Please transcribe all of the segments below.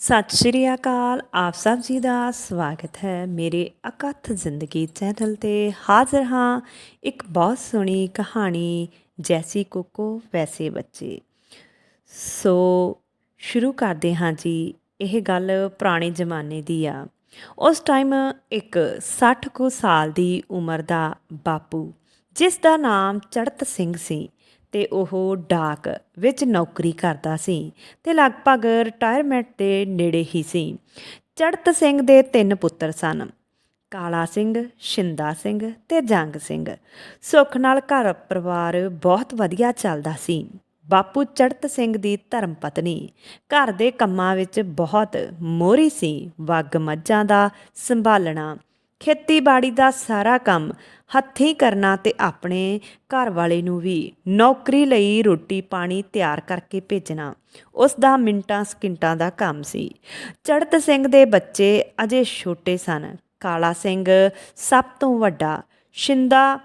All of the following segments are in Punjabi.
ਸਤਿ ਸ਼੍ਰੀ ਅਕਾਲ, ਆਪ ਸਭ ਜੀ ਦਾ ਸਵਾਗਤ ਹੈ ਮੇਰੇ ਅਕਥ ਜ਼ਿੰਦਗੀ ਚੈਨਲ ਤੇ। ਹਾਜ਼ਰ ਹਾਂ ਇੱਕ ਬਹੁਤ ਸੋਹਣੀ ਕਹਾਣੀ, ਜੈਸੀ ਕੋਕੋ, ਵੈਸੇ ਬੱਚੇ। ਸੋ ਸ਼ੁਰੂ ਕਰਦੇ ਹਾਂ ਜੀ, ਇਹ ਗੱਲ ਪੁਰਾਣੇ ਜ਼ਮਾਨੇ ਦੀ ਆ। ਉਸ ਟਾਈਮ ਇੱਕ 60 ਕੁ ਸਾਲ ਦੀ ਉਮਰ ਦਾ ਬਾਪੂ, ਜਿਸ ਦਾ ਨਾਮ ਚੜਤ ਸਿੰਘ ਸੀ ਤੇ ਉਹ ਡਾਕ ਵਿੱਚ ਨੌਕਰੀ ਕਰਦਾ ਸੀ ਤੇ ਲਗਭਗ ਰਿਟਾਇਰਮੈਂਟ ਦੇ ਨੇੜੇ ਹੀ ਸੀ। ਚੜਤ ਸਿੰਘ ਦੇ ਤਿੰਨ ਪੁੱਤਰ ਸਨ, ਕਾਲਾ ਸਿੰਘ, ਸ਼ਿੰਦਾ ਸਿੰਘ ਤੇ ਜੰਗ ਸਿੰਘ। ਸੁੱਖ ਨਾਲ ਘਰ ਪਰਿਵਾਰ ਬਹੁਤ ਵਧੀਆ ਚੱਲਦਾ ਸੀ। ਬਾਪੂ ਚੜਤ ਸਿੰਘ ਦੀ ਧਰਮ ਪਤਨੀ ਘਰ ਦੇ ਕੰਮਾਂ ਵਿੱਚ ਬਹੁਤ ਮੋਹਰੀ ਸੀ। ਵੱਗ ਮੱਝਾਂ ਦਾ ਸੰਭਾਲਣਾ ਖੇਤੀਬਾੜੀ ਦਾ ਸਾਰਾ ਕੰਮ ਹੱਥੀਂ ਕਰਨਾ ਤੇ ਆਪਣੇ ਘਰ ਵਾਲੇ ਨੂੰ ਵੀ ਨੌਕਰੀ ਲਈ ਰੋਟੀ ਪਾਣੀ ਤਿਆਰ ਕਰਕੇ ਭੇਜਣਾ। ਉਸ ਦਾ ਮਿੰਟਾਂ ਸਕਿੰਟਾਂ ਦਾ ਕੰਮ ਸੀ। ਚੜਤ ਸਿੰਘ ਦੇ ਬੱਚੇ ਅਜੇ ਛੋਟੇ ਸਨ। ਕਾਲਾ ਸਿੰਘ ਸਭ ਤੋਂ ਵੱਡਾ, ਸ਼ਿੰਦਾ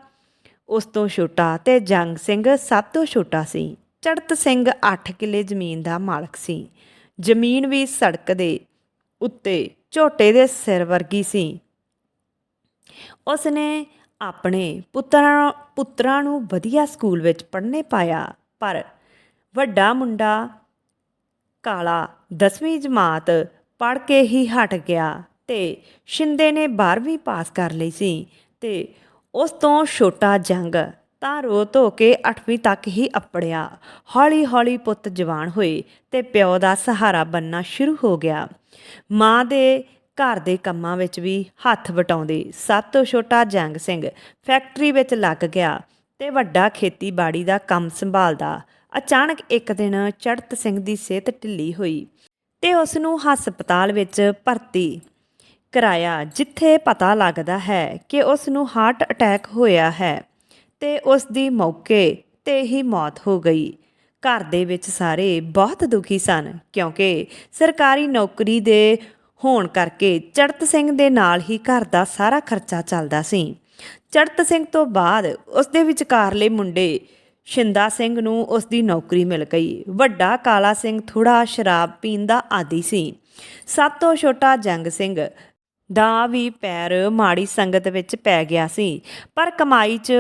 ਉਸ ਤੋਂ ਛੋਟਾ ਤੇ ਜੰਗ ਸਿੰਘ ਸਭ ਤੋਂ ਛੋਟਾ ਸੀ। ਚੜਤ ਸਿੰਘ 8 ਕਿੱਲੇ ਜ਼ਮੀਨ ਦਾ ਮਾਲਕ ਸੀ। ਜ਼ਮੀਨ ਵੀ ਸੜਕ ਦੇ ਉੱਤੇ ਝੋਟੇ ਦੇ ਸਿਰ ਵਰਗੀ ਸੀ। ਉਸਨੇ ਆਪਣੇ ਪੁੱਤਰਾਂ ਪੁੱਤਰਾਂ ਨੂੰ ਵਧੀਆ ਸਕੂਲ ਵਿੱਚ ਪੜ੍ਹਨੇ ਪਾਇਆ, ਪਰ ਵੱਡਾ ਮੁੰਡਾ ਕਾਲਾ 10ਵੀਂ ਜਮਾਤ ਪੜ੍ਹ ਕੇ ਹੀ ਹਟ ਗਿਆ ਤੇ ਸ਼ਿੰਦੇ ਨੇ 12ਵੀਂ ਪਾਸ ਕਰ ਲਈ ਸੀ ਤੇ ਉਸ ਤੋਂ ਛੋਟਾ ਜੰਗ ਤਾਂ ਰੋ ਧੋ ਕੇ 8ਵੀਂ ਤੱਕ ਹੀ ਅਪੜਿਆ। ਹੌਲੀ ਹੌਲੀ ਪੁੱਤ ਜਵਾਨ ਹੋਏ ਤੇ ਪਿਓ ਦਾ ਸਹਾਰਾ ਬੰਨਣਾ ਸ਼ੁਰੂ ਹੋ ਗਿਆ। ਮਾਂ ਦੇ ਘਰ ਦੇ ਕੰਮਾਂ ਵਿੱਚ ਵੀ ਹੱਥ ਵਟਾਉਂਦੇ। ਸਭ ਤੋਂ ਛੋਟਾ ਜੰਗ ਸਿੰਘ ਫੈਕਟਰੀ ਵਿੱਚ ਲੱਗ ਗਿਆ ਤੇ ਵੱਡਾ ਖੇਤੀਬਾੜੀ ਦਾ ਕੰਮ ਸੰਭਾਲਦਾ। ਅਚਾਨਕ ਇੱਕ ਦਿਨ ਚੜਤ ਸਿੰਘ ਦੀ ਸਿਹਤ ਢਿੱਲੀ ਹੋਈ ਤੇ ਉਸ ਨੂੰ ਹਸਪਤਾਲ ਵਿੱਚ ਭਰਤੀ ਕਰਾਇਆ, ਜਿੱਥੇ ਪਤਾ ਲੱਗਦਾ ਹੈ ਕਿ ਉਸ ਨੂੰ ਹਾਰਟ ਅਟੈਕ ਹੋਇਆ ਹੈ ਤੇ ਉਸ ਦੀ ਮੌਕੇ ਤੇ ਹੀ ਮੌਤ ਹੋ ਗਈ। ਘਰ ਦੇ ਵਿੱਚ ਸਾਰੇ ਬਹੁਤ ਦੁਖੀ ਸਨ ਕਿਉਂਕਿ ਸਰਕਾਰੀ ਨੌਕਰੀ ਦੇ ਹੋਣ ਕਰਕੇ ਚੜਤ ਸਿੰਘ ਦੇ ਨਾਲ ਹੀ ਘਰ ਦਾ ਸਾਰਾ ਖਰਚਾ ਚੱਲਦਾ ਸੀ। ਚੜਤ ਸਿੰਘ ਤੋਂ ਬਾਅਦ ਉਸ ਦੇ ਵਿਚਕਾਰਲੇ ਮੁੰਡੇ ਸ਼ਿੰਦਾ ਸਿੰਘ ਨੂੰ ਉਸ ਦੀ ਨੌਕਰੀ ਮਿਲ ਗਈ। ਵੱਡਾ ਕਾਲਾ ਸਿੰਘ ਥੋੜਾ ਸ਼ਰਾਬ ਪੀਣ ਦਾ ਆਦੀ ਸੀ। ਸਭ ਤੋਂ ਛੋਟਾ ਜੰਗ ਸਿੰਘ ਦਾ ਵੀ ਪੈਰ ਮਾੜੀ ਸੰਗਤ ਵਿੱਚ ਪੈ ਗਿਆ ਸੀ, ਪਰ ਕਮਾਈ 'ਚ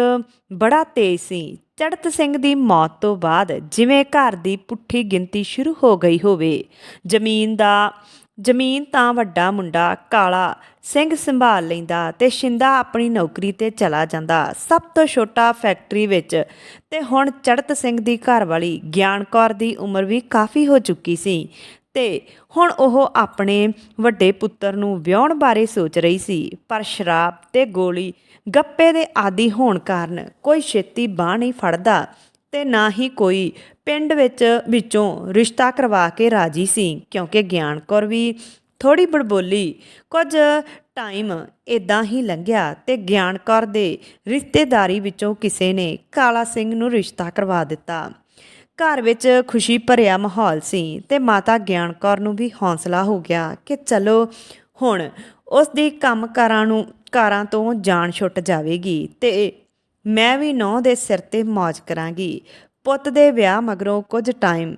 ਬੜਾ ਤੇਜ਼ ਸੀ। ਚੜਤ ਸਿੰਘ ਦੀ ਮੌਤ ਤੋਂ ਬਾਅਦ ਜਿਵੇਂ ਘਰ ਦੀ ਪੁੱਠੀ ਗਿਣਤੀ ਸ਼ੁਰੂ ਹੋ ਗਈ ਹੋਵੇ, ਜ਼ਮੀਨ ਦਾ ਜ਼ਮੀਨ ਤਾਂ ਵੱਡਾ ਮੁੰਡਾ ਕਾਲਾ ਸਿੰਘ ਸੰਭਾਲ ਲੈਂਦਾ ਤੇ ਸ਼ਿੰਦਾ ਆਪਣੀ ਨੌਕਰੀ ਤੇ ਚਲਾ ਜਾਂਦਾ। ਸਭ ਤੋਂ ਛੋਟਾ ਫੈਕਟਰੀ ਵਿੱਚ ਤੇ ਹੁਣ ਚੜਤ ਸਿੰਘ ਦੀ ਘਰਵਾਲੀ ਗਿਆਨ ਕੌਰ ਦੀ ਉਮਰ ਵੀ ਕਾਫੀ ਹੋ ਚੁੱਕੀ ਸੀ ਤੇ ਹੁਣ ਉਹ ਆਪਣੇ ਵੱਡੇ ਪੁੱਤਰ ਨੂੰ ਵਿਆਹਣ ਬਾਰੇ ਸੋਚ ਰਹੀ ਸੀ, ਪਰ ਸ਼ਰਾਬ ਤੇ ਗੋਲੀ ਗੱਪੇ ਦੇ ਆਦੀ ਹੋਣ ਕਾਰਨ ਕੋਈ ਛੇਤੀ ਬਾਹ ਨਹੀਂ ਫੜਦਾ। ਤੇ ਨਾ ਹੀ ਕੋਈ। ਪਿੰਡ ਵਿੱਚ, ਵਿੱਚੋਂ ਰਿਸ਼ਤਾ ਕਰਵਾ ਕੇ ਰਾਜੀ ਸੀ, ਕਿਉਂਕਿ ਗਿਆਨ ਕੌਰ ਵੀ ਥੋੜੀ ਬੜਬੋਲੀ। ਕੁਝ ਟਾਈਮ ਇਦਾਂ ਹੀ ਲੰਘਿਆ ਤੇ ਗਿਆਨ ਕੌਰ ਦੇ ਰਿਸ਼ਤੇਦਾਰੀ ਵਿੱਚੋਂ ਕਿਸੇ ਨੇ ਕਾਲਾ ਸਿੰਘ ਨੂੰ ਰਿਸ਼ਤਾ ਕਰਵਾ ਦਿੱਤਾ। ਘਰ ਵਿੱਚ ਖੁਸ਼ੀ ਭਰਿਆ ਮਾਹੌਲ ਸੀ ਤੇ ਮਾਤਾ ਗਿਆਨ ਕੌਰ ਨੂੰ ਵੀ ਹੌਸਲਾ ਹੋ ਗਿਆ ਕਿ ਚਲੋ ਹੁਣ ਉਸ ਦੀ ਕੰਮਕਾਰਾਂ ਨੂੰ, ਕਾਰਾਂ ਤੋਂ ਜਾਨ ਛੁੱਟ ਜਾਵੇਗੀ ਤੇ ਮੈਂ ਵੀ ਨੌ ਦੇ ਸਿਰ ਤੇ ਮौज ਕਰਾਂਗੀ। ਪੁੱਤ ਦੇ ਵਿਆਹ ਮਗਰੋਂ ਕੁਝ ਟਾਈਮ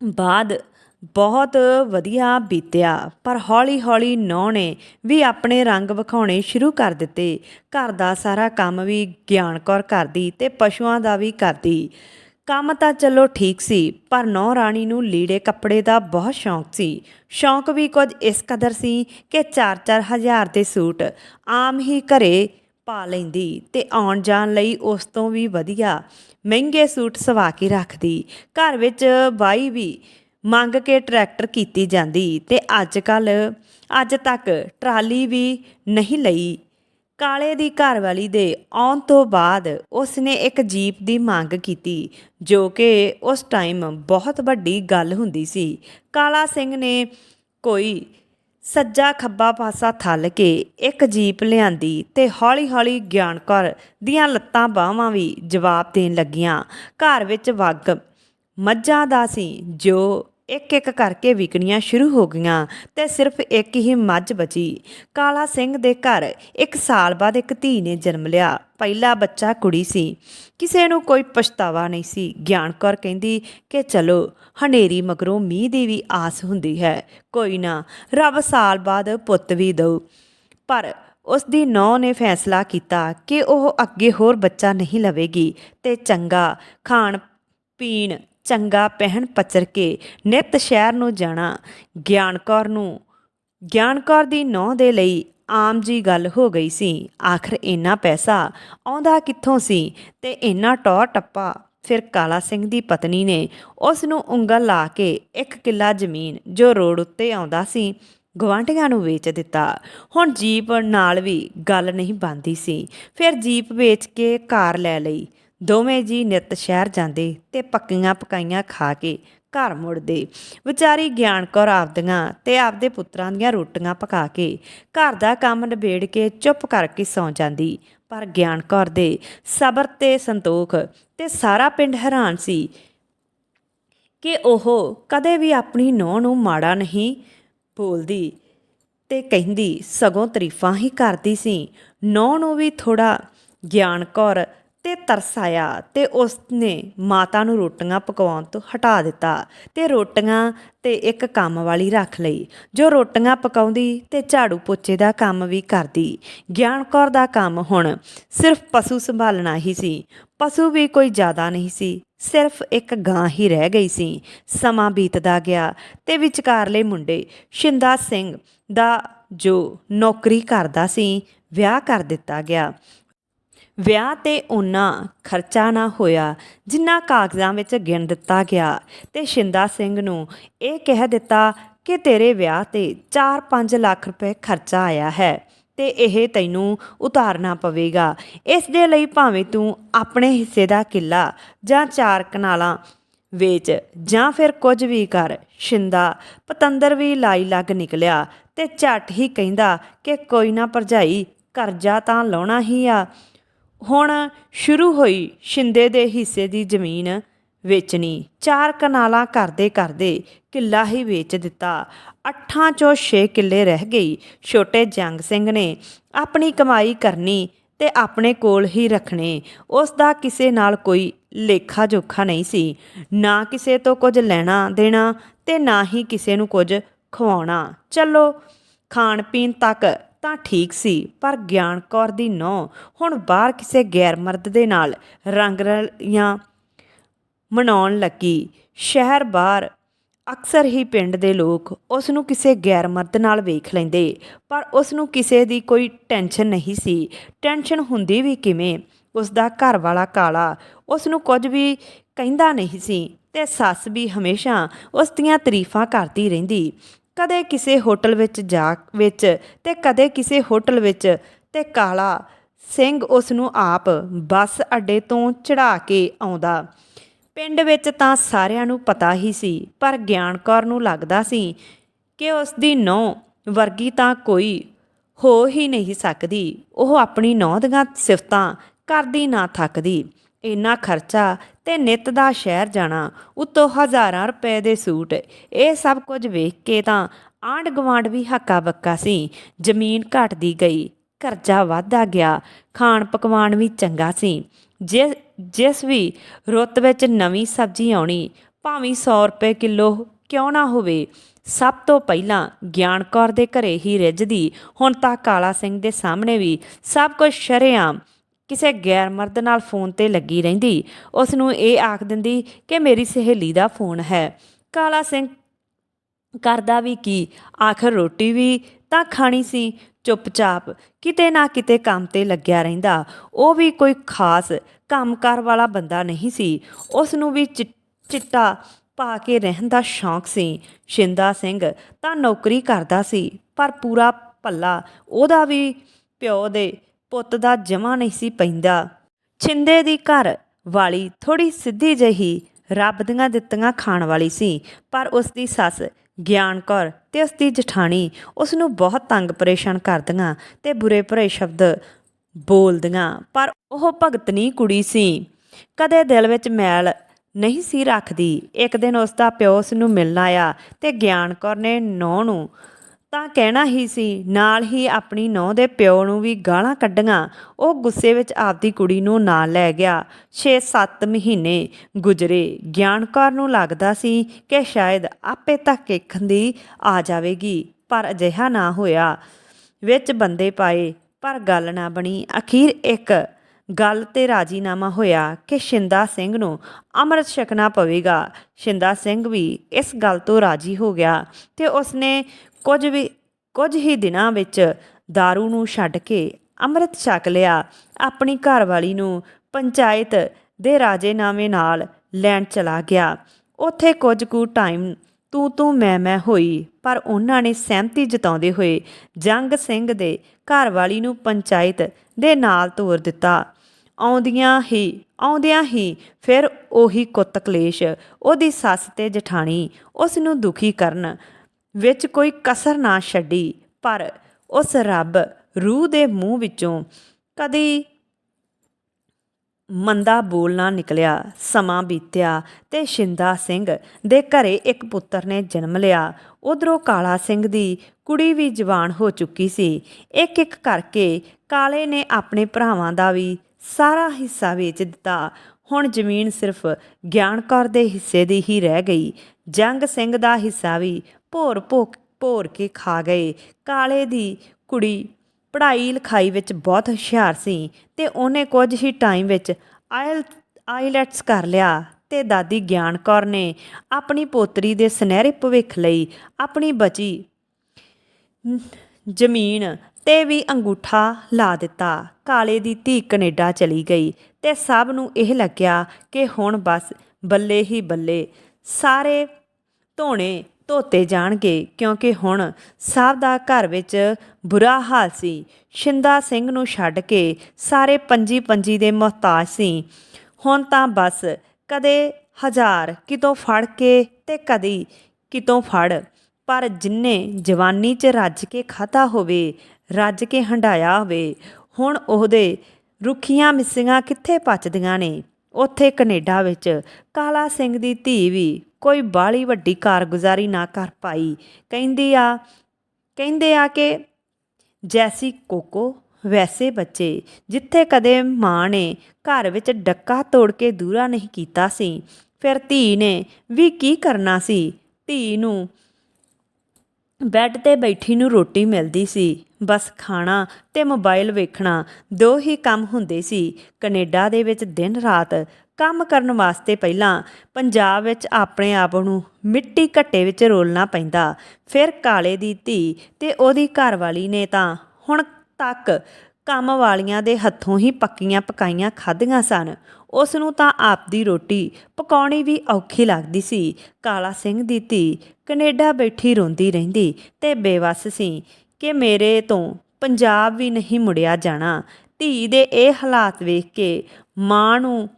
ਬਾਅਦ ਬਹੁਤ ਵਧੀਆ ਬੀਤਿਆ, ਪਰ ਹੌਲੀ-ਹੌਲੀ ਨੌ ਨੇ ਵੀ ਆਪਣੇ ਰੰਗ ਵਿਖਾਉਣੇ ਸ਼ੁਰੂ ਕਰ ਦਿੱਤੇ। ਘਰ ਦਾ ਸਾਰਾ ਕੰਮ ਵੀ ਗਿਆਨ ਕੌਰ ਕਰਦੀ ਤੇ ਪਸ਼ੂਆਂ ਦਾ ਵੀ ਕਰਦੀ। ਕੰਮ ਤਾਂ ਚਲੋ ਠੀਕ ਸੀ, ਪਰ ਨੌ ਰਾਣੀ ਨੂੰ ਲੀੜੇ ਕੱਪੜੇ ਦਾ ਬਹੁਤ ਸ਼ੌਂਕ ਸੀ। ਸ਼ੌਂਕ ਵੀ ਕੁਝ ਇਸ ਕਦਰ ਸੀ ਕਿ 4-4 ਹਜ਼ਾਰ ਦੇ ਸੂਟ ਆਮ ਹੀ ਘਰੇ ਪਾ ਲੈਂਦੀ ਤੇ ਆਉਣ ਜਾਣ ਲਈ ਉਸ ਤੋਂ ਵੀ ਵਧੀਆ ਮਹਿੰਗੇ ਸੂਟ ਸਵਾ ਕੇ ਰੱਖਦੀ। ਘਰ ਵਿੱਚ ਬਾਈ ਵੀ ਮੰਗ ਕੇ ਟਰੈਕਟਰ ਕੀਤੀ ਜਾਂਦੀ ਤੇ ਅੱਜ ਕੱਲ ਅੱਜ ਤੱਕ ਟਰਾਲੀ ਵੀ ਨਹੀਂ ਲਈ। ਕਾਲੇ ਦੀ ਘਰਵਾਲੀ ਦੇ ਆਉਣ ਤੋਂ ਬਾਅਦ ਉਸ ਨੇ ਇੱਕ ਜੀਪ ਦੀ ਮੰਗ ਕੀਤੀ, ਜੋ ਕਿ ਉਸ ਟਾਈਮ ਬਹੁਤ ਵੱਡੀ ਗੱਲ ਹੁੰਦੀ ਸੀ। ਕਾਲਾ ਸਿੰਘ ਨੇ ਕੋਈ ਸੱਜਾ ਖੱਬਾ ਪਾਸਾ ਥੱਲ ਕੇ ਇੱਕ ਜੀਪ ਲਿਆਂਦੀ ਤੇ ਹੌਲੀ-ਹੌਲੀ ਗਿਆਨ ਕੌਰ ਦੀਆਂ ਲੱਤਾਂ ਬਾਹਾਂ ਵੀ ਜਵਾਬ ਦੇਣ ਲੱਗੀਆਂ। ਘਰ ਵਿੱਚ ਵੱਗ ਮੱਝਾਂ ਦਾ ਸੀ ਜੋ ਇੱਕ ਇੱਕ ਕਰਕੇ ਵਿਕਣੀਆਂ ਸ਼ੁਰੂ ਹੋ ਗਈਆਂ ਤੇ ਸਿਰਫ ਇੱਕ ਹੀ ਮੱਝ ਬਚੀ। ਕਾਲਾ ਸਿੰਘ ਦੇ ਘਰ ਇੱਕ ਸਾਲ ਬਾਅਦ ਇੱਕ ਧੀ ਨੇ ਜਨਮ ਲਿਆ। ਪਹਿਲਾ ਬੱਚਾ ਕੁੜੀ ਸੀ। ਕਿਸੇ ਨੂੰ ਕੋਈ ਪਛਤਾਵਾ ਨਹੀਂ ਸੀ। ਗਿਆਨ ਕੌਰ ਕਹਿੰਦੀ ਕਿ ਚਲੋ, ਹਨੇਰੀ ਮਗਰੋਂ ਮੀਂਹ ਦੀ ਵੀ ਆਸ ਹੁੰਦੀ ਹੈ। ਕੋਈ ਨਾ, ਰੱਬ ਸਾਲ ਬਾਅਦ ਪੁੱਤ ਵੀ ਦਊ। ਪਰ ਉਸ ਦੀ ਨੌਂ ਨੇ ਫੈਸਲਾ ਕੀਤਾ ਕਿ ਉਹ ਅੱਗੇ ਹੋਰ ਬੱਚਾ ਨਹੀਂ ਲਵੇਗੀ ਤੇ ਚੰਗਾ ਖਾਣ ਪੀਣ ਚੰਗਾ ਪਹਿਨ ਪਚਰ ਕੇ ਨਿਤ ਸ਼ਹਿਰ ਨੂੰ ਜਾਣਾ। ਗਿਆਨ ਕੌਰ ਨੂੰ ਗਿਆਨ ਕੌਰ ਦੀ ਨੌਂ ਦੇ ਲਈ ਆਮ ਜੀ ਗੱਲ ਹੋ ਗਈ ਸੀ। ਆਖਰ ਇੰਨਾ ਪੈਸਾ ਆਉਂਦਾ ਕਿੱਥੋਂ ਸੀ? ਤੇ ਇੰਨਾ ਟੌਰ ਟੱਪਾ, ਫਿਰ ਕਾਲਾ ਸਿੰਘ ਦੀ ਪਤਨੀ ਨੇ ਉਸ ਨੂੰ ਉਂਗਲ ਲਾ ਕੇ ਇੱਕ ਕਿੱਲਾ ਜ਼ਮੀਨ ਜੋ ਰੋਡ ਉੱਤੇ ਆਉਂਦਾ ਸੀ ਗਵਾਂਢੀਆਂ ਨੂੰ ਵੇਚ ਦਿੱਤਾ। ਹੁਣ ਜੀਪ ਨਾਲ ਵੀ ਗੱਲ ਨਹੀਂ ਬੰਦੀ ਸੀ। ਫਿਰ ਜੀਪ ਵੇਚ ਕੇ ਕਾਰ ਲੈ ਲਈ। ਦੋਵੇਂ ਜੀ ਨਿਤ ਸ਼ਹਿਰ ਜਾਂਦੇ ਤੇ ਪੱਕੀਆਂ ਪਕਾਈਆਂ ਖਾ ਕੇ ਘਰ ਮੁੜਦੇ। ਵਿਚਾਰੀ ਗਿਆਨ ਕੌਰ ਆਪਦੀਆਂ ਤੇ ਆਪਦੇ ਪੁੱਤਰਾਂ ਦੀਆਂ ਰੋਟੀਆਂ ਪਕਾ ਕੇ ਘਰ ਦਾ ਕੰਮ ਨਿਬੇੜ ਕੇ ਚੁੱਪ ਕਰਕੇ ਸੌਂ ਜਾਂਦੀ। ਪਰ ਗਿਆਨ ਕੌਰ ਦੇ ਸਬਰ ਤੇ ਸੰਤੋਖ ਤੇ ਸਾਰਾ ਪਿੰਡ ਹੈਰਾਨ ਸੀ ਕਿ ਉਹ ਕਦੇ ਵੀ ਆਪਣੀ ਨੌਂ ਨੂੰ ਮਾੜਾ ਨਹੀਂ ਬੋਲਦੀ ਤੇ ਕਹਿੰਦੀ ਸਗੋਂ ਤਾਰੀਫਾਂ ਹੀ ਕਰਦੀ ਸੀ। ਨੌਂ ਨੂੰ ਵੀ ਥੋੜਾ ਗਿਆਨ ਕੌਰ ਤੇ ਤਰਸ ਤੇ ਉਸ ਨੇ ਮਾਤਾ ਨੂੰ ਰੋਟੀਆਂ ਪਕਾਉਣ ਤੋਂ ਹਟਾ ਦਿੱਤਾ ਤੇ ਰੋਟੀਆਂ ਤੇ ਇੱਕ ਕੰਮ ਵਾਲੀ ਰੱਖ ਲਈ। ਜੋ ਰੋਟੀਆਂ ਪਕਾਉਂਦੀ ਤੇ ਝਾੜੂ ਪੋਚੇ ਦਾ ਕੰਮ ਵੀ ਕਰਦੀ। ਗਿਆਨ ਕੌਰ ਦਾ ਕੰਮ ਹੁਣ ਸਿਰਫ ਪਸ਼ੂ ਸੰਭਾਲਣਾ ਹੀ ਸੀ। ਪਸ਼ੂ ਵੀ ਕੋਈ ਜ਼ਿਆਦਾ ਨਹੀਂ ਸੀ, ਸਿਰਫ ਇੱਕ ਗਾਂ ਹੀ ਰਹਿ ਗਈ ਸੀ। ਸਮਾਂ ਬੀਤਦਾ ਗਿਆ ਤੇ ਵਿਚਕਾਰਲੇ ਮੁੰਡੇ ਸ਼ਿੰਦਾ ਸਿੰਘ ਦਾ ਜੋ ਨੌਕਰੀ ਕਰਦਾ ਸੀ, ਵਿਆਹ ਕਰ ਦਿੱਤਾ ਗਿਆ। ਵਿਆਹ ਤੇ ਉਨਾ ਖਰਚਾ ਨਾ ਹੋਇਆ, ਜਿੰਨਾ ਕਾਗਜ਼ਾਂ ਵਿੱਚ ਗਿਣ ਦਿੱਤਾ ਗਿਆ। ਤੇ ਸ਼ਿੰਦਾ ਸਿੰਘ ਨੂੰ ਇਹ ਕਹਿ ਦਿੱਤਾ ਕਿ ਤੇਰੇ ਵਿਆਹ ਤੇ 4-5 ਲੱਖ ਰੁਪਏ ਖਰਚਾ ਆਇਆ ਹੈ ਤੇ ਇਹ ਤੈਨੂੰ ਉਤਾਰਨਾ ਪਵੇਗਾ। ਇਸ ਦੇ ਲਈ ਭਾਵੇਂ ਤੂੰ ਆਪਣੇ ਹਿੱਸੇ ਦਾ ਕਿੱਲਾ ਜਾਂ ਚਾਰ ਕਨਾਲਾਂ ਵੇਚ ਜਾਂ ਫਿਰ ਕੁਝ ਵੀ ਕਰ, ਸ਼ਿੰਦਾ ਪਤੰਦਰ ਵੀ ਲਾਈ ਲੱਗ ਨਿਕਲਿਆ ਤੇ ਝੱਟ ਹੀ ਕਹਿੰਦਾ ਕਿ ਕੋਈ ਨਾ ਭਰਜਾਈ, ਕਰਜ਼ਾ ਤਾਂ ਲਾਉਣਾ ਹੀ ਆ। ਹੁਣ ਸ਼ੁਰੂ ਹੋਈ ਸ਼ਿੰਦੇ ਦੇ ਹਿੱਸੇ ਦੀ ਜ਼ਮੀਨ ਵੇਚਣੀ। ਚਾਰ ਕਨਾਲਾਂ ਕਰਦੇ ਕਰਦੇ ਕਿੱਲਾ ਹੀ ਵੇਚ ਦਿੱਤਾ। ਅੱਠਾਂ ਚੋਂ 6 ਕਿੱਲੇ ਰਹਿ ਗਈ। ਛੋਟੇ ਜੰਗ ਸਿੰਘ ਨੇ ਆਪਣੀ ਕਮਾਈ ਕਰਨੀ ਤੇ ਆਪਣੇ ਕੋਲ ਹੀ ਰੱਖਣੇ। ਉਸ ਦਾ ਕਿਸੇ ਨਾਲ ਕੋਈ ਲੇਖਾ ਜੋਖਾ ਨਹੀਂ ਸੀ। ਨਾ ਕਿਸੇ ਤੋਂ ਕੁਝ ਲੈਣਾ ਦੇਣਾ ਤੇ ਨਾ ਹੀ ਕਿਸੇ ਨੂੰ ਕੁਝ ਖਵਾਉਣਾ। ਚਲੋ ਖਾਣ ਪੀਣ ਤੱਕ ਤਾਂ ਠੀਕ ਸੀ, ਪਰ ਗਿਆਨ ਕੌਰ ਦੀ ਨੌ ਹੁਣ ਬਾਹਰ ਕਿਸੇ ਗੈਰ ਮਰਦ ਦੇ ਨਾਲ ਰੰਗ ਰਲੀਆਂ ਮਨਾਉਣ ਲੱਗੀ। ਸ਼ਹਿਰ ਬਾਹਰ ਅਕਸਰ ਹੀ ਪਿੰਡ ਦੇ ਲੋਕ ਉਸ ਨੂੰ ਕਿਸੇ ਗੈਰ ਮਰਦ ਨਾਲ ਵੇਖ ਲੈਂਦੇ, ਪਰ ਉਸ ਨੂੰ ਕਿਸੇ ਦੀ ਕੋਈ ਟੈਨਸ਼ਨ ਨਹੀਂ ਸੀ। ਟੈਨਸ਼ਨ ਹੁੰਦੀ ਵੀ ਕਿਵੇਂ? ਉਸ ਦਾ ਘਰ ਵਾਲਾ ਕਾਲਾ ਉਸ ਨੂੰ ਕੁਝ ਵੀ ਕਹਿੰਦਾ ਨਹੀਂ ਸੀ ਤੇ ਸੱਸ ਵੀ ਹਮੇਸ਼ਾ ਉਸ ਦੀਆਂ ਤਾਰੀਫਾਂ ਕਰਦੀ ਰਹਿੰਦੀ। ਕਦੇ ਕਿਸੇ ਹੋਟਲ ਵਿੱਚ ਜਾ, ਵਿੱਚ ਤੇ ਕਦੇ ਕਿਸੇ ਹੋਟਲ ਵਿੱਚ ਤੇ ਕਾਲਾ ਸਿੰਘ ਉਸ ਨੂੰ ਆਪ ਬੱਸ ਅੱਡੇ ਤੋਂ ਚੜਾ ਕੇ ਆਉਂਦਾ। ਪਿੰਡ ਵਿੱਚ ਤਾਂ ਸਾਰਿਆਂ ਨੂੰ ਪਤਾ ਹੀ ਸੀ, ਪਰ ਗਿਆਨ ਕੌਰ ਨੂੰ ਲੱਗਦਾ ਸੀ ਕਿ ਉਸ ਦੀ ਨੌ ਵਰਗੀ ਤਾਂ ਕੋਈ ਹੋ ਹੀ ਨਹੀਂ ਸਕਦੀ। ਉਹ ਆਪਣੀ ਨੌ ਦੀਆਂ ਸਿਫਤਾਂ ਕਰਦੀ ਨਾ ਥੱਕਦੀ। ਇੰਨਾ ਖਰਚਾ ਤੇ ਨਿਤ ਦਾ ਸ਼ਹਿਰ ਜਾਣਾ, ਉਤੋਂ ਹਜ਼ਾਰਾਂ ਰੁਪਏ ਦੇ ਸੂਟ, ਇਹ ਸਭ ਕੁਝ ਵੇਖ ਕੇ ਤਾਂ ਆਂਢ ਗੁਆਂਢ ਵੀ ਹੱਕਾ ਬੱਕਾ ਸੀ। ਜ਼ਮੀਨ ਘਟਦੀ ਗਈ, ਕਰਜ਼ਾ ਵਧਦਾ ਗਿਆ, ਖਾਣ ਪਕਵਾਨ ਵੀ ਚੰਗਾ ਸੀ। ਜਿਸ ਜਿਸ ਵੀ ਰੁੱਤ ਵਿੱਚ ਨਵੀਂ ਸਬਜ਼ੀ ਆਉਣੀ, ਭਾਵੇਂ 100 ਰੁਪਏ ਕਿਲੋ ਕਿਉਂ ਨਾ ਹੋਵੇ, ਸਭ ਤੋਂ ਪਹਿਲਾਂ ਗਿਆਨ ਕੌਰ ਦੇ ਘਰੇ ਹੀ ਰਿੱਝਦੀ, ਹੁਣ ਤਾਂ ਕਾਲਾ ਸਿੰਘ ਦੇ ਸਾਹਮਣੇ ਵੀ ਸਭ ਕੁਝ ਸ਼ਰੇਆਮ ਕਿਸੇ ਗੈਰ ਮਰਦ ਨਾਲ ਫੋਨ ਤੇ ਲੱਗੀ ਰਹਿੰਦੀ। ਉਸ ਨੂੰ ਇਹ ਆਖ ਦਿੰਦੀ ਕਿ ਮੇਰੀ ਸਹੇਲੀ ਦਾ ਫੋਨ ਹੈ। ਕਾਲਾ ਸਿੰਘ ਕਰਦਾ ਵੀ ਕੀ? ਆਖਰ ਰੋਟੀ ਵੀ ਤਾਂ ਖਾਣੀ ਸੀ। ਚੁੱਪਚਾਪ ਕਿਤੇ ਨਾ ਕਿਤੇ ਕੰਮ ਤੇ ਲੱਗਿਆ ਰਹਿੰਦਾ। ਉਹ ਵੀ ਕੋਈ ਖਾਸ ਕੰਮਕਾਰ ਵਾਲਾ ਬੰਦਾ ਨਹੀਂ ਸੀ। ਉਸ ਨੂੰ ਵੀ ਚਿ- ਚਿੱਟਾ ਪਾ ਕੇ ਰਹਿਣ ਦਾ ਸ਼ੌਂਕ ਸੀ। ਸ਼ਿੰਦਾ ਸਿੰਘ ਤਾਂ ਨੌਕਰੀ ਕਰਦਾ ਸੀ। ਪਰ ਪੂਰਾ ਪੱਲਾ ਉਹਦਾ ਵੀ ਪਿਓ ਦੇ ਪੁੱਤ ਦਾ ਜਮਾ ਨਹੀਂ ਸੀ ਪੈਂਦਾ। ਛਿੰਦੇ ਦੀ ਘਰ ਵਾਲੀ ਥੋੜੀ ਸਿੱਧੀ ਜਹੀ ਰੱਬ ਦੀਆਂ ਦਿੱਤੀਆਂ ਖਾਣ ਵਾਲੀ ਸੀ, ਪਰ ਉਸ ਦੀ ਸੱਸ ਗਿਆਨ ਕੌਰ ਤੇ ਉਸ ਦੀ ਜਠਾਣੀ ਉਸ ਨੂੰ ਬਹੁਤ ਤੰਗ ਪਰੇਸ਼ਾਨ ਕਰਦੀਆਂ ਤੇ ਬੁਰੇ ਭਰੇ ਸ਼ਬਦ ਬੋਲਦੀਆਂ, ਪਰ ਉਹ ਭਗਤਨੀ ਕੁੜੀ ਸੀ। ਕਦੇ ਦਿਲ ਵਿੱਚ ਮੈਲ ਨਹੀਂ ਸੀ ਰੱਖਦੀ। ਇੱਕ ਦਿਨ ਉਸ ਦਾ ਪਿਓ ਉਸ ਨੂੰ ਮਿਲਣ ਆਇਆ ਤੇ ਗਿਆਨ ਕੌਰ ਨੇ ਨੌ ਨੂੰ ਤਾਂ ਕਹਿਣਾ ਹੀ ਸੀ, ਨਾਲ ਹੀ ਆਪਣੀ ਨੌ ਦੇ ਪਿਓ ਨੂੰ ਵੀ ਗਾਲਾਂ ਕੱਢੀਆਂ। ਉਹ ਗੁੱਸੇ ਵਿੱਚ ਆਪਦੀ ਕੁੜੀ ਨੂੰ ਨਾਲ ਲੈ ਗਿਆ। 6-7 ਮਹੀਨੇ ਗੁਜ਼ਰੇ। ਗਿਆਨ ਕੌਰ ਨੂੰ ਲੱਗਦਾ ਸੀ ਕਿ ਸ਼ਾਇਦ ਆਪੇ ਤੱਕ ਖੰਦੀ ਆ ਜਾਵੇਗੀ, ਪਰ ਅਜਿਹਾ ਨਾ ਹੋਇਆ। ਵਿੱਚ ਬੰਦੇ ਪਾਏ, ਪਰ ਗੱਲ ਨਾ ਬਣੀ। ਅਖੀਰ ਇੱਕ ਗੱਲ ਤੇ ਰਾਜੀਨਾਮਾ ਹੋਇਆ ਕਿ ਸ਼ਿੰਦਾ ਸਿੰਘ ਨੂੰ ਅੰਮ੍ਰਿਤ ਛਕਣਾ ਪਵੇਗਾ। ਸ਼ਿੰਦਾ ਸਿੰਘ ਵੀ ਇਸ ਗੱਲ ਤੋਂ ਰਾਜੀ ਹੋ ਗਿਆ ਤੇ ਉਸਨੇ ਕੁਝ ਵੀ, ਕੁਝ ਹੀ ਦਿਨਾਂ ਵਿੱਚ दारू ਨੂੰ ਛੱਡ ਕੇ ਅੰਮ੍ਰਿਤ ਛਕ ਲਿਆ। ਆਪਣੀ ਘਰਵਾਲੀ ਨੂੰ ਪੰਚਾਇਤ ਦੇ ਰਾਜੇਨਾਮੇ ਨਾਲ ਲੈਣ ਚਲਾ ਗਿਆ। ਉੱਥੇ ਕੁਝ ਕੁ ਟਾਈਮ ਤੂੰ ਤੂੰ ਮੈਂ ਮੈਂ ਹੋਈ, ਪਰ ਉਹਨਾਂ ਨੇ ਸਹਿਮਤੀ ਜਤਾਉਂਦੇ ਹੋਏ ਜੰਗ ਸਿੰਘ ਦੇ ਘਰਵਾਲੀ ਨੂੰ ਪੰਚਾਇਤ ਦੇ ਨਾਲ ਤੋਰ ਦਿੱਤਾ। ਆਉਂਦੀਆਂ ਹੀ, ਆਉਂਦਿਆਂ ਹੀ ਫਿਰ ਉਹੀ ਕੁੱਤ ਕਲੇਸ਼, ਉਹਦੀ ਸੱਸ ਤੇ ਜਠਾਣੀ ਉਸ ਨੂੰ ਦੁਖੀ ਕਰਨ ਵਿੱਚ ਕੋਈ ਕਸਰ ਨਾ ਛੱਡੀ, ਪਰ ਉਸ ਰੱਬ ਰੂਹ ਦੇ ਮੂੰਹ ਵਿੱਚੋਂ ਕਦੀ ਮੰਦਾ ਬੋਲ ਨਾ ਨਿਕਲਿਆ। ਸਮਾਂ ਬੀਤਿਆ ਤੇ ਸ਼ਿੰਦਾ ਸਿੰਘ ਦੇ ਘਰੇ ਇੱਕ ਪੁੱਤਰ ਨੇ ਜਨਮ ਲਿਆ। ਉਧਰੋਂ ਕਾਲਾ ਸਿੰਘ ਦੀ ਕੁੜੀ ਵੀ ਜਵਾਨ ਹੋ ਚੁੱਕੀ ਸੀ। ਇੱਕ ਇੱਕ ਕਰਕੇ ਕਾਲੇ ਨੇ ਆਪਣੇ ਭਰਾਵਾਂ ਦਾ ਵੀ ਸਾਰਾ ਹਿੱਸਾ ਵੇਚ ਦਿੱਤਾ। ਹੁਣ ਜ਼ਮੀਨ ਸਿਰਫ ਗਿਆਨ ਕੌਰ ਦੇ ਹਿੱਸੇ ਦੀ ਹੀ ਰਹਿ ਗਈ। ਜੰਗ ਸਿੰਘ ਦਾ ਹਿੱਸਾ ਵੀ ਭੋਰ ਭੋਕ ਭੋਰ ਕੇ ਖਾ ਗਏ। ਕਾਲੇ ਦੀ ਕੁੜੀ ਪੜ੍ਹਾਈ ਲਿਖਾਈ ਵਿੱਚ ਬਹੁਤ ਹੁਸ਼ਿਆਰ ਸੀ ਤੇ ਉਹਨੇ ਕੁਝ ਹੀ ਟਾਈਮ ਵਿੱਚ ਆਇਲ ਆਈਲੈਟਸ ਕਰ ਲਿਆ ਤੇ ਦਾਦੀ ਗਿਆਨ ਕੌਰ ਨੇ ਆਪਣੀ ਪੋਤਰੀ ਦੇ ਸੁਨਹਿਰੇ ਭਵਿੱਖ ਲਈ ਆਪਣੀ ਬਚੀ ਜ਼ਮੀਨ ਤੇ ਵੀ ਅੰਗੂਠਾ ਲਾ ਦਿੱਤਾ। ਕਾਲੇ ਦੀ ਧੀ ਕੈਨੇਡਾ ਚਲੀ ਗਈ ਤੇ ਸਭ ਨੂੰ ਇਹ ਲੱਗਿਆ ਕਿ ਹੁਣ ਬਸ ਬੱਲੇ ਹੀ ਬੱਲੇ। ਸਾਰੇ ਧੋਣੇ ਧੋਤੇ ਜਾਣਗੇ ਕਿਉਂਕਿ ਹੁਣ ਸਾਹਿਬ ਦਾ ਘਰ ਵਿੱਚ ਬੁਰਾ ਹਾਲ ਸੀ। ਸ਼ਿੰਦਾ ਸਿੰਘ ਨੂੰ ਛੱਡ ਕੇ ਸਾਰੇ ਪੰਜੀ ਪੰਜੀ ਦੇ ਮੁਹਤਾਜ ਸੀ। ਹੁਣ ਤਾਂ ਬਸ ਕਦੇ ਹਜ਼ਾਰ, ਕਿਤੋਂ ਫੜ ਕੇ ਤੇ ਕਦੀ ਕਿਤੋਂ ਫੜ। ਪਰ ਜਿੰਨੇ ਜਵਾਨੀ 'ਚ ਰੱਜ ਕੇ ਖਾਤਾ ਹੋਵੇ, ਰੱਜ ਕੇ ਹੰਡਾਇਆ ਹੋਵੇ, ਹੁਣ ਉਹਦੇ ਰੁੱਖੀਆਂ ਮਿੱਸੀਆਂ ਕਿੱਥੇ ਪਚਦੀਆਂ ਨੇ? ਉੱਥੇ ਕੈਨੇਡਾ ਵਿੱਚ ਕਾਲਾ ਸਿੰਘ ਦੀ ਧੀ ਵੀ ਕੋਈ ਬਾਹਲੀ ਵੱਡੀ ਕਾਰਗੁਜ਼ਾਰੀ ਨਾ ਕਰ ਪਾਈ। ਕਹਿੰਦੀ ਆ, ਕਹਿੰਦੇ ਆ ਕਿ ਜੈਸੀ ਕੋਕੋ ਵੈਸੇ ਬੱਚੇ, ਜਿੱਥੇ ਕਦੇ ਮਾਂ ਨੇ ਘਰ ਵਿੱਚ ਡੱਕਾ ਤੋੜ ਕੇ ਦੂਰਾ ਨਹੀਂ ਕੀਤਾ ਸੀ, ਫਿਰ ਧੀ ਨੇ ਵੀ ਕੀ ਕਰਨਾ ਸੀ? ਧੀ ਨੂੰ ਬੈੱਡ ਤੇ ਬੈਠੀ ਨੂੰ ਰੋਟੀ ਮਿਲਦੀ ਸੀ, ਬਸ ਖਾਣਾ ਤੇ ਮੋਬਾਈਲ ਵੇਖਣਾ, ਦੋ ਹੀ ਕੰਮ ਹੁੰਦੇ ਸੀ। ਕੈਨੇਡਾ ਦੇ ਵਿੱਚ ਦਿਨ ਰਾਤ ਕੰਮ ਕਰਨ ਵਾਸਤੇ ਪਹਿਲਾਂ ਪੰਜਾਬ ਵਿੱਚ ਆਪਣੇ ਆਪ ਨੂੰ ਮਿੱਟੀ ਘੱਟੇ ਵਿੱਚ ਰੋਲਣਾ ਪੈਂਦਾ। ਫਿਰ ਕਾਲੇ ਦੀ ਧੀ ਤੇ ਉਹਦੀ ਘਰਵਾਲੀ ਨੇ ਤਾਂ ਹੁਣ ਤੱਕ ਕੰਮ ਵਾਲੀਆਂ ਦੇ ਹੱਥੋਂ ਹੀ ਪੱਕੀਆਂ ਪਕਾਈਆਂ ਖਾਧੀਆਂ ਸਨ। ਉਸ ਨੂੰ ਤਾਂ ਆਪਦੀ ਰੋਟੀ ਪਕਾਉਣੀ ਵੀ ਔਖੀ ਲੱਗਦੀ ਸੀ। ਕਾਲਾ ਸਿੰਘ ਦੀ ਧੀ ਕੈਨੇਡਾ ਬੈਠੀ ਰੋਂਦੀ ਰਹਿੰਦੀ ਤੇ ਬੇਵਸ ਸੀ ਕਿ ਮੇਰੇ ਤੋਂ ਪੰਜਾਬ ਵੀ ਨਹੀਂ ਮੁੜਿਆ ਜਾਣਾ। ਧੀ ਦੇ ਇਹ ਹਾਲਾਤ ਵੇਖ ਕੇ ਮਾਂ ਨੂੰ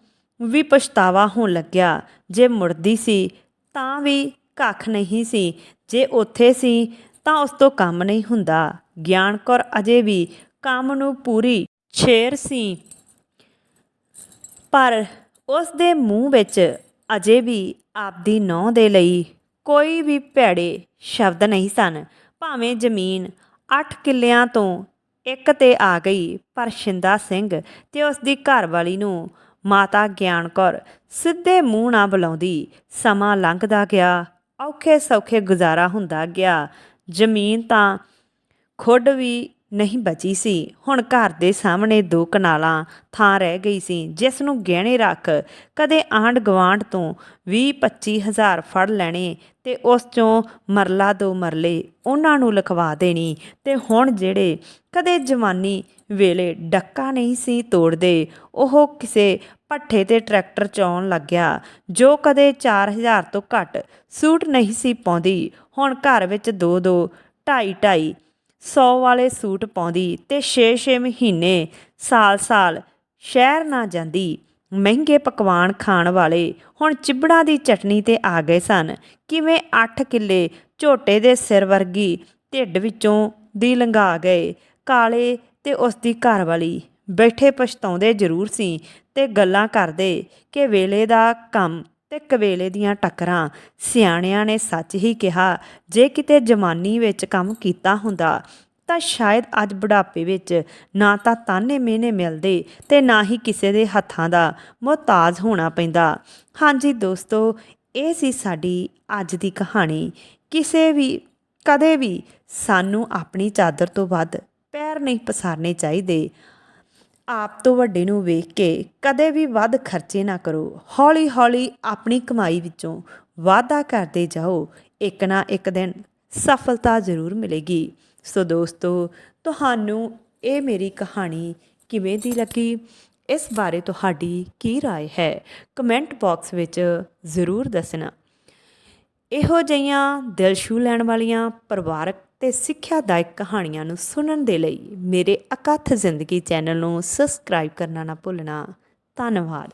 ਵੀ ਪਛਤਾਵਾ ਹੋਣ ਲੱਗਿਆ। ਜੇ ਮੁੜਦੀ ਸੀ, ਤਾਂ ਵੀ ਕੱਖ ਨਹੀਂ ਸੀ। ਜੇ ਉੱਥੇ ਸੀ, ਤਾਂ ਉਸ ਤੋਂ ਕੰਮ ਨਹੀਂ ਹੁੰਦਾ। ਗਿਆਨ ਕੌਰ ਅਜੇ ਵੀ ਕੰਮ ਨੂੰ ਪੂਰੀ ਛੇਰ ਸੀ। ਪਰ ਉਸ ਦੇ ਮੂੰਹ ਵਿੱਚ ਅਜੇ ਵੀ ਆਪਦੀ ਨੌਂ ਦੇ ਲਈ ਕੋਈ ਵੀ ਭੈੜੇ ਸ਼ਬਦ ਨਹੀਂ ਸਨ। ਭਾਵੇਂ ਜ਼ਮੀਨ 8 ਕਿੱਲਿਆਂ ਤੋਂ ਇੱਕ ਤੇ ਆ ਗਈ ਪਰ ਸ਼ਿੰਦਾ ਸਿੰਘ ਤੇ ਉਸ ਦੀ ਘਰਵਾਲੀ ਨੂੰ ਮਾਤਾ ਗਿਆਨ ਕੌਰ ਸਿੱਧੇ ਮੂੰਹ ਨਾ ਬੁਲਾਉਂਦੀ। ਸਮਾਂ ਲੰਘਦਾ ਗਿਆ। ਔਖੇ ਸੌਖੇ ਗੁਜ਼ਾਰਾ ਹੁੰਦਾ ਗਿਆ। ਜ਼ਮੀਨ ਤਾਂ ਖੁੱਡ ਵੀ ਨਹੀਂ ਬਚੀ ਸੀ। ਹੁਣ ਘਰ ਦੇ ਸਾਹਮਣੇ ਦੋ ਕਨਾਲਾਂ ਥਾਂ ਰਹਿ ਗਈ ਸੀ, ਜਿਸ ਨੂੰ ਗਹਿਣੇ ਰੱਖ ਕਦੇ ਆਂਢ ਗਵਾਂਢ ਤੋਂ 20-25 ਹਜ਼ਾਰ ਫੜ ਲੈਣੇ ਤੇ ਉਸ ਚੋਂ ਮਰਲਾ ਦੋ ਮਰਲੇ ਉਹਨਾਂ ਨੂੰ ਲਿਖਵਾ ਦੇਣੀ ਤੇ ਹੁਣ ਜਿਹੜੇ ਕਦੇ ਜਵਾਨੀ ਵੇਲੇ ਡੱਕਾ ਨਹੀਂ ਸੀ ਤੋੜਦੇ, ਉਹ ਕਿਸੇ ਪੱਠੇ ਤੇ ਟਰੈਕਟਰ ਚਲਾਉਣ ਲੱਗਿਆ, ਜੋ ਕਦੇ 4000 ਤੋਂ ਘੱਟ ਸੂਟ ਨਹੀਂ ਸੀ ਪਾਉਂਦੀ। ਹੁਣ ਘਰ ਵਿੱਚ ਦੋ ਦੋ, ਢਾਈ ਢਾਈ 100 ਵਾਲੇ ਸੂਟ ਪਾਉਂਦੀ ਤੇ 6-6 ਮਹੀਨੇ ਸਾਲ-ਸਾਲ ਸ਼ਹਿਰ ਨਾ ਜਾਂਦੀ। ਮਹਿੰਗੇ ਪਕਵਾਨ ਖਾਣ ਵਾਲੇ ਹੁਣ ਚਿਬੜਾਂ ਦੀ ਚਟਨੀ ਤੇ ਆ ਗਏ ਸਨ। ਕਿਵੇਂ 8 ਕਿੱਲੇ ਝੋਟੇ ਦੇ ਸਿਰ ਵਰਗੀ ਢਿੱਡ ਵਿੱਚੋਂ ਦੀ ਲੰਘਾ ਗਏ। ਕਾਲੇ ਤੇ ਉਸ ਦੀ ਘਰਵਾਲੀ ਬੈਠੇ ਪਛਤਾਉਂਦੇ ਜ਼ਰੂਰ ਸੀ ਤੇ ਗੱਲਾਂ ਕਰਦੇ ਕਿ ਵੇਲੇ ਦਾ ਕੰਮ ਤੇ ਕਵੇਲੇ ਦੀਆਂ ਟੱਕਰਾਂ ਸਿਆਣਿਆਂ ਨੇ ਸੱਚ ਹੀ ਕਿਹਾ, ਜੇ ਕਿਤੇ ਜਵਾਨੀ ਵਿੱਚ ਕੰਮ ਕੀਤਾ ਹੁੰਦਾ, ਤਾਂ ਸ਼ਾਇਦ ਅੱਜ ਬੁਢਾਪੇ ਵਿੱਚ ਨਾ ਤਾਂ ਤਾਨੇ ਮਿਹਨੇ ਮਿਲਦੇ ਤੇ ਨਾ ਹੀ ਕਿਸੇ ਦੇ ਹੱਥਾਂ ਦਾ ਮੁਹਤਾਜ ਹੋਣਾ ਪੈਂਦਾ। ਹਾਂਜੀ ਦੋਸਤੋ, ਇਹ ਸੀ ਸਾਡੀ ਅੱਜ ਦੀ ਕਹਾਣੀ। ਕਿਸੇ ਵੀ, ਕਦੇ ਵੀ ਸਾਨੂੰ ਆਪਣੀ ਚਾਦਰ ਤੋਂ ਵੱਧ ਪੈਰ ਨਹੀਂ ਪਸਾਰਨੇ ਚਾਹੀਦੇ। ਆਪ ਤੋਂ ਵੱਡੇ ਨੂੰ ਵੇਖ ਕੇ ਕਦੇ ਵੀ ਵੱਧ ਖਰਚੇ ਨਾ ਕਰੋ ਹੌਲੀ ਹੌਲੀ ਆਪਣੀ ਕਮਾਈ ਵਿੱਚੋਂ ਵਾਧਾ ਕਰਦੇ ਜਾਓ ਇੱਕ ਨਾ ਇੱਕ ਦਿਨ ਸਫਲਤਾ ਜ਼ਰੂਰ ਮਿਲੇਗੀ ਸੋ ਦੋਸਤੋ ਤੁਹਾਨੂੰ ਇਹ ਮੇਰੀ ਕਹਾਣੀ ਕਿਵੇਂ ਦੀ ਲੱਗੀ ਇਸ ਬਾਰੇ ਤੁਹਾਡੀ ਕੀ رائے ਹੈ ਕਮੈਂਟ ਬਾਕਸ ਵਿੱਚ ਜ਼ਰੂਰ ਦੱਸਣਾ ਇਹੋ ਜਿਹੀਆਂ ਦਿਲ ਛੂ ਲੈਣ ਵਾਲੀਆਂ ਪਰਿਵਾਰਕ ਤੇ ਸਿੱਖਿਆਦਾਇਕ ਕਹਾਣੀਆਂ ਨੂੰ ਸੁਣਨ ਦੇ ਲਈ ਮੇਰੇ ਅਕਥ ਜ਼ਿੰਦਗੀ ਚੈਨਲ ਨੂੰ ਸਬਸਕ੍ਰਾਈਬ ਕਰਨਾ ਨਾ ਭੁੱਲਣਾ। ਧੰਨਵਾਦ।